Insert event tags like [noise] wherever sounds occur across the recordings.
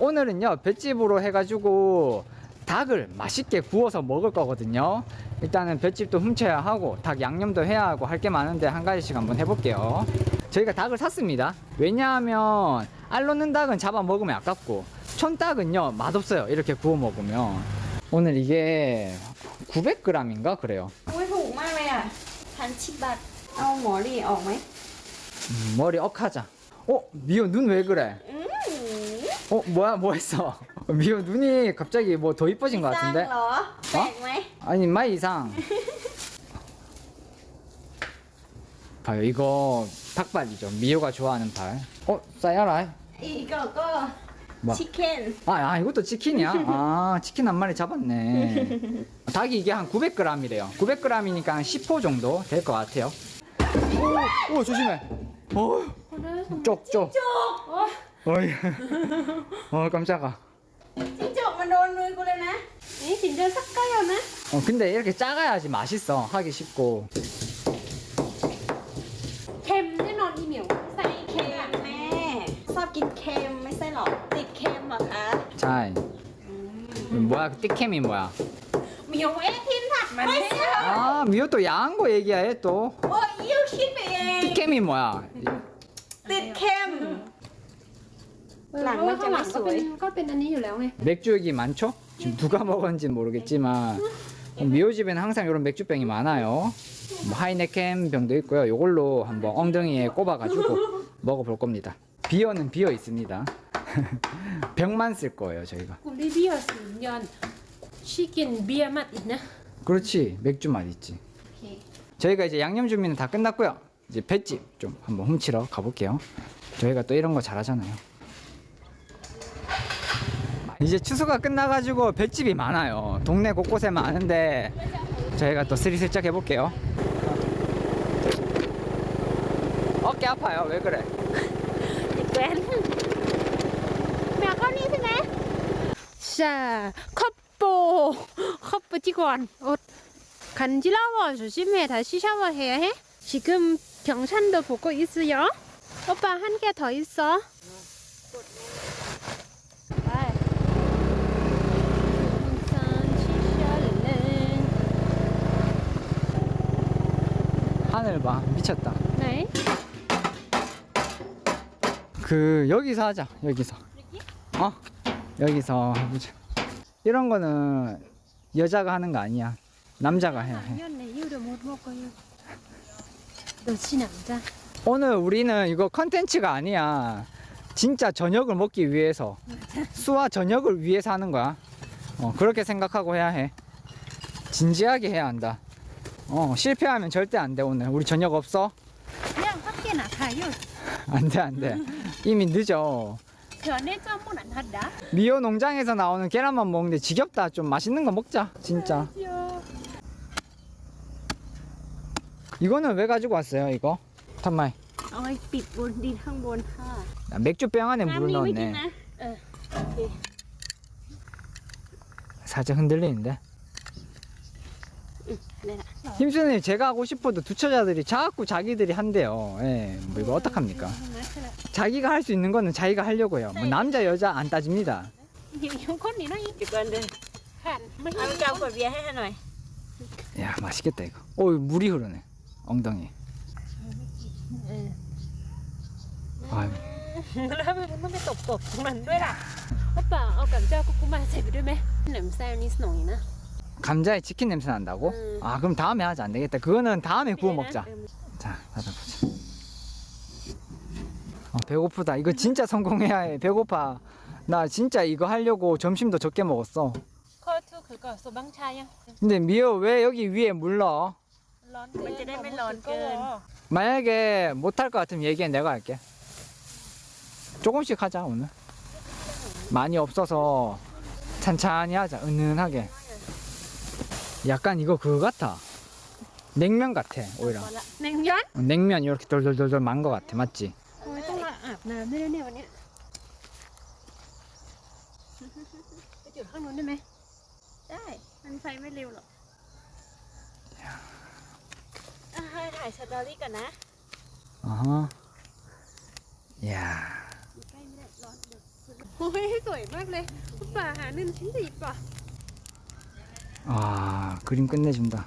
오늘은요 볏집으로 해가지고 닭을 맛있게 구워서 먹을 거거든요 일단은 볏집도 훔쳐야 하고 닭 양념도 해야 하고 할 게 많은데 한 가지씩 한번 해볼게요 저희가 닭을 샀습니다 왜냐하면 알 놓는 닭은 잡아 먹으면 아깝고 촌닭은요 맛없어요 이렇게 구워 먹으면 오늘 이게 900g인가 그래요 อุ้ยถูกมากเลยอ่ะพันชิบบาทเอาหมอรีออกไหม 음, 머리 억하자 어 미호 눈 왜 그래 อืม 어 뭐야 뭐 했어 [laughs] 미호 눈이 갑자기 뭐 더 이뻐진 것 สร้าง 같은데 เหรอแปลกไหม 아니 마이 이상 [laughs] 봐요 이거 닭발이죠 미호가 좋아하는 발 어? 싸야라 อีกก็ก็ 뭐? ชิคเก้น 아, 아 이것도 치킨이야? 아 [laughs] 치킨 한 마리 잡았네 닭이 이게 한 900g이래요 900g이니까 한 10호 정도 될 것 같아요 오, 오 조심해 어, 쪽쪽 จุก 어이 어 깜짝아 จิ้งจกมันโดนมือกูเลยนะ นี่สินเดินสักใกล้แล้วนะ 어 근데 이렇게 작아야지 맛있어 하기 쉽고 เค็มแน่นอนอีเหมียว ใส่เค็มแม่ชอบกินเค็มไม่ใช่หรอ ติดเค็มเหรอคะ 자 뭐야 그 띠캠이 뭐야 เหมียวเอ๊ะทิมถัดมันไม่ใช่ 아 미호 또 야한 거 얘기해 또 โอ้ยยิ้วคิดไปเอง 띠캠이 뭐야 หลังมันจะไม่สวย ก็เป็นอันนี้อยู่แล้วไง 맥주 얘기 많죠? 지금 누가 [laughs] 먹었는지 모르겠지만 어, 미호 집에는 항상 이런 맥주병이 많아요 뭐 하이네켄 병도 있고요 이걸로 한번 엉덩이에 꼽아가지고 [laughs] 먹어볼 겁니다 비어는 비어 있습니다 [laughs] 병만 쓸 거예요 저희가 กูรีเบียร์สียอนชิกินเบียร์มัดอีกนะ 그렇지 맥주 맛 있지 โอเค 저희가 이제 양념 준비는 다 끝났고요. 이제 횟집 좀 한번 훔치러 가볼게요. 저희가 또 이런 거 잘하잖아요. 이제 추수가 끝나가지고 횟집이 많아요. 동네 곳곳에 많은데 저희가 또 스리슬쩍 해볼게요. 어깨 아파요. 왜 그래? 자, 컵보, 컵보 직원 옷 간지러워 조심해 다시 샤워해야 해. 지금 경산도 보고 있어요. 오빠 한 개 더 있어. 하늘 봐. 미쳤다. 네 그 여기서 하자. 여기서. 어? 여기서 해보자. 이런 거는 여자가 하는 거 아니야. 남자가 해야 해. 라면에 이유를 못 먹어요 너지 남자 오늘 우리는 이거 컨텐츠가 아니야. 진짜 저녁을 먹기 위해서. [laughs] 수와 저녁을 위해서 하는 거야. 어, 그렇게 생각하고 해야 해. 진지하게 해야 한다. 어, 실패하면 절대 안 돼, 오늘. 우리 저녁 없어? 그냥 밖에 나가요 [laughs] 안 돼, 안 돼. 이미 늦어. 전에 점은 안 한다 미호 농장에서 나오는 계란만 먹는데 지겹다. 좀 맛있는 거 먹자. 진짜. 이거는 왜 가지고 왔어요, 이거? 잠깐만. เอาไว้ปิดบนดินข้างบนค่ะ 아, 맥주병 안에 น้ำ 물을 นี้ไม่กิน 넣었네. นะ เออ โอเค 살짝 흔들리는데. นี่แหละ 힘쓰는 제가 하고 싶어도 두처자들이 자꾸 자기들이 한대요. 예, 뭐 이거 어떡합니까? 자기가 할 수 있는 거는 자기가 하려고요. 뭐 남자 여자 안 따집니다. อยู่คนนี้นะอีก เดี๋ยวก่อนเดิน ขันไม่ เอาไปเอาขวดเบียร์ให้ให้หน่อย 야 맛있겠다 이거. 어 물이 흐르네 엉덩이. 아유 แล้วมันไม่ตบตบตรงนั้นด้วยล่ะโอป้าเอากับเจ้ากุกุมาใส่ไปด้วยไหมหนึ่งแซวนิดหน่อยนะ 감자에 치킨 냄새 난다고? 음. 아 그럼 다음에 하자 안 되겠다. 그거는 다음에 구워 먹자. 자 받아보자 어, 배고프다. 이거 진짜 성공해야 해. 배고파. 나 진짜 이거 하려고 점심도 적게 먹었어. 커트 그거 소방차야. 근데 미호 왜 여기 위에 물러? 런데 이제 내면 런 만약에 못할 것 같으면 얘기해 내가 할게. 조금씩 하자 오늘. 많이 없어서 찬찬히 하자 은은하게. 약간 이거 그거 같아. 냉면 같아 오히려. หนึ่งย้อน 어, 냉면 이렇게 돌돌돌돌 만 거 같아 맞지? โอ้ยต้องมาอาบน้ำด้วยนะเนี่ยวันเนี้ยไปจุดข้างนู้นได้ไหม ได้ มันไฟไม่เร็วหรอกอ่ะให้ถ่ายสตอรี่ก่อนนะ 어허. 야. ใกล้ไม่ได้ร้อนเดี๋ยว โอ้ยสวยมากเลยโอปป้าหาหนึ่งชิ้นสิบป่ะ 아 그림 끝내준다.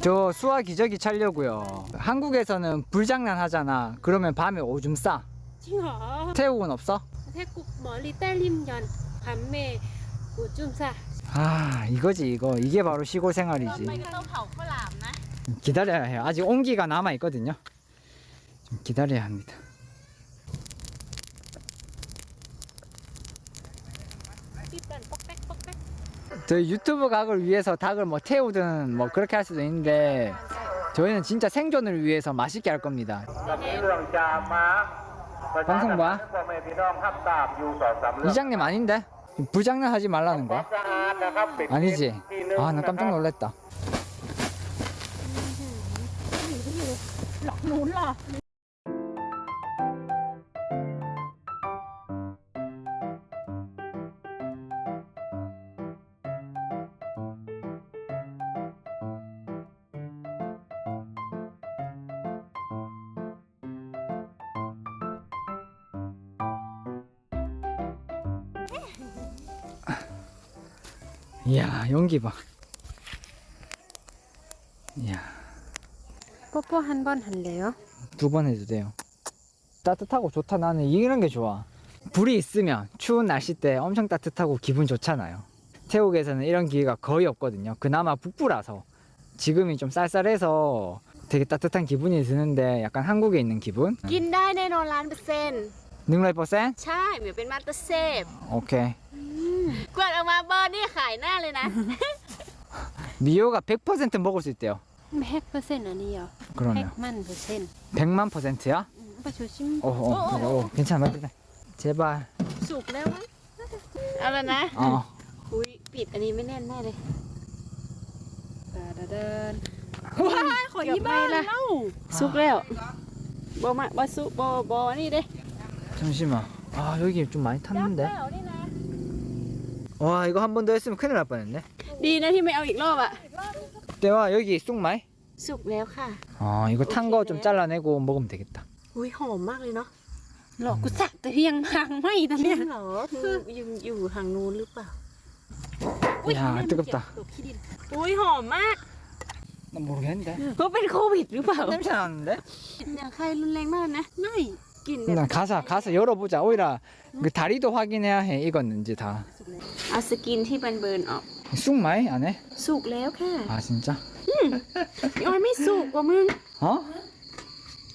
저 수화 기저귀 차려고요. 한국에서는 불장난 하잖아. 그러면 밤에 오줌 싸. 태국은 없어? 태국 멀리 딸림면 밤에 오줌 싸아 이거지 이거. 이게 바로 시골 생활이지. 기다려야 해요. 아직 온기가 남아 있거든요. 좀 기다려야 합니다. 저희 유튜브 각을 위해서 닭을 뭐 태우든 뭐 그렇게 할 수도 있는데 저희는 진짜 생존을 위해서 맛있게 할 겁니다 กับนี้เรื่องจามาประชาชน 방송 봐 พ่อแม่พี่น้องทับตามอยู่สองสามเรื่อง 이장님 아닌데? 불장난 하지 말라는 ความ 거야? สะอาดนะครับปิด 아니지? ที่หนึ่ง 아 나 นะครับ 깜짝 놀랐다 หลอกหนูเหรอ 이야 연기 봐 이야 โปโป้ฮันบอลหันแล้ว 두 번 해도 돼요 따뜻하고 좋다 나는 이런 게 좋아 불이 있으면 추운 날씨 때 엄청 따뜻하고 기분 좋잖아요 태국에서는 이런 기회가 거의 없거든요 그나마 북부라서 지금이 좀 쌀쌀해서 되게 따뜻한 기분이 드는데 약간 한국에 있는 기분 กินได้แน่นอนล้านเปอร์เซ็นต์ 능라이 퍼센? ใช่เหมือนเป็นมาสเตอร์เซฟ 오케이 กวาดออกมาเบอร์นี่ขายหน้าเลยนะ 미호가 100% 먹을 수 있대요 แฮกเปอร์เซ็นต์อันนี้เหรอแฮก 그러면 มันเปอร์เซ็นต์ 100만 퍼센트야? ประชูชิม 어, 어, 그래, 어, 괜찮아, 맞네. 제발. สุกแล้วมั้งเอาแล้วนะ 어. อุ้ยปิดอันนี้ไม่แน่นแน่เลย ตาดาเดินว้ายขอยี่บ้านละ สุกแล้วบอมาบอสุบอบอนี่เด้ 잠시만. 아, 여기 좀 많이 จับ 탔는데. แล้วนี่นะ 와, 이거 한 번 더 했으면 큰일 날 뻔했네. ดีนะที่ไม่เอาอีกรอบอ่ะ 때와 여기 쑥마이? สุกแล้วค่ะ 아, 이거 탄 거 좀 잘라내고 먹으면 되겠다. อุ้ยหอมมากเลยเนาะ หลอกกูสักแต่เพียงพังไม่ตอน จริ เนี้ย งเหรอคืออยู่อยู่ทางนู้นหรือเปล่า 야, 뜨겁다. อุ้ยหอมมาก 난 모르겠는데. เพราะเป็นโควิดหรือเปล่า 냄새 나는데? อย่างใครรุนแรงมากนะ ไม่ กลิ่นแบบ 난 가서 가서 열어보자. 오히려 그 다리도 확인해야 해. 익었는지 다. เอาสกินที่มันเบิร์นออก 쑥마이 안 해? สุกแล้วค่ะ 아 진짜? ย้อยไม่สุกกว่ามึง 어?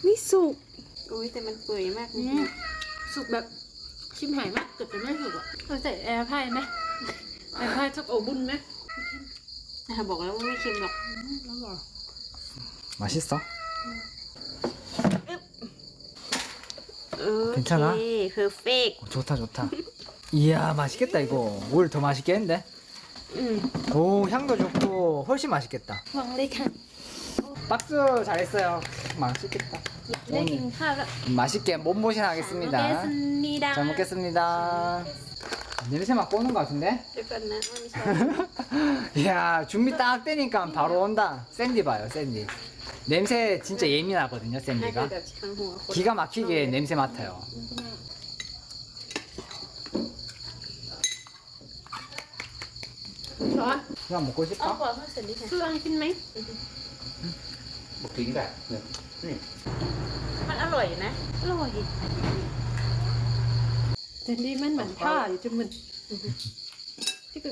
ไม่สุกอุ้ยแต่มันเปื่อยมากเลย สุกแบบชิมหายมากเกือบจะไม่สุกอ่ะเราใส่แอร์พายไหมแอร์พายชอบโอบุญไหม แต่บอกแล้วว่าไม่เค็มหรอก 맛있어? เออ 괜찮아? เพอร์เฟก 어, 좋다 좋다. 이야 맛있겠다 이거. 오히려 더 맛있겠는데? อืม 오 향도 좋고 훨씬 맛있겠다. วางเลยค่ะ 박수 잘했어요. 맛있겠다. ได้กินข้าวแล้ว 맛있게 몸보신 하겠습니다. นี่ดา 잘 먹겠습니다. 냄새 맡고 오는 것 같은데? เดี๋ยวก่อนนะว่าไม่ใช่ [laughs] 이야 준비 딱 되니까 바로 온다. 샌디 봐요 샌디. 냄새 진짜 예민하거든요 ให้เป็น 샌디가. แบบทางหัวคน 기가 막히게 냄새 맡아요. ย่อหมูกุ้ยสิเอาป๊อกก่เขาเสร็จดิค่ะคือองกินไหม บุกทิ้งกันเนี่นี่มันอร่อยนะ อร่อยเจนดี้มันเหมือนผ้าอยู่จมูกที่ก็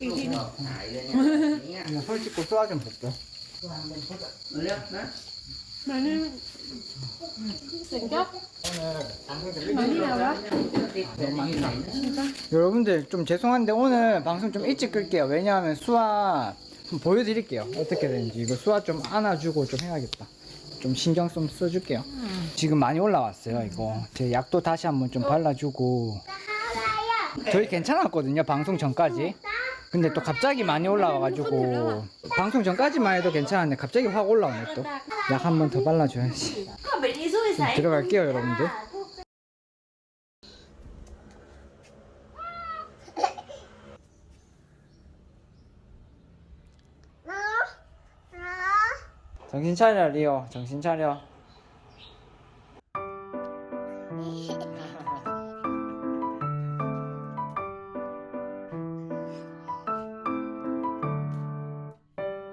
อีกทีหนึงหายเลยเนี่ยอย่างเงี้ยหมูกุ้ยสิบกุ้ยซ้อจนผมเลย วางบนพุทธเลืยกนะ หน่อยนึง 생겨? 많이 나와? 여러분들 좀 죄송한데 오늘 방송 좀 일찍 끌게요. 왜냐하면 수화 보여드릴게요. 어떻게 되는지 이거 수화 좀 안아주고 좀 해야겠다. 좀 신경 좀 써줄게요. 지금 많이 올라왔어요. 이거 제 약도 다시 한번 좀 발라주고 저희 괜찮았거든요. 방송 전까지. 근데 또 갑자기 많이 올라와가지고 방송 전까지만 해도 괜찮았는데 갑자기 확 올라오네 또. 약 한 번 더 발라줘야지. 들어갈게요 여러분들. 정신 차려 리오 정신 차려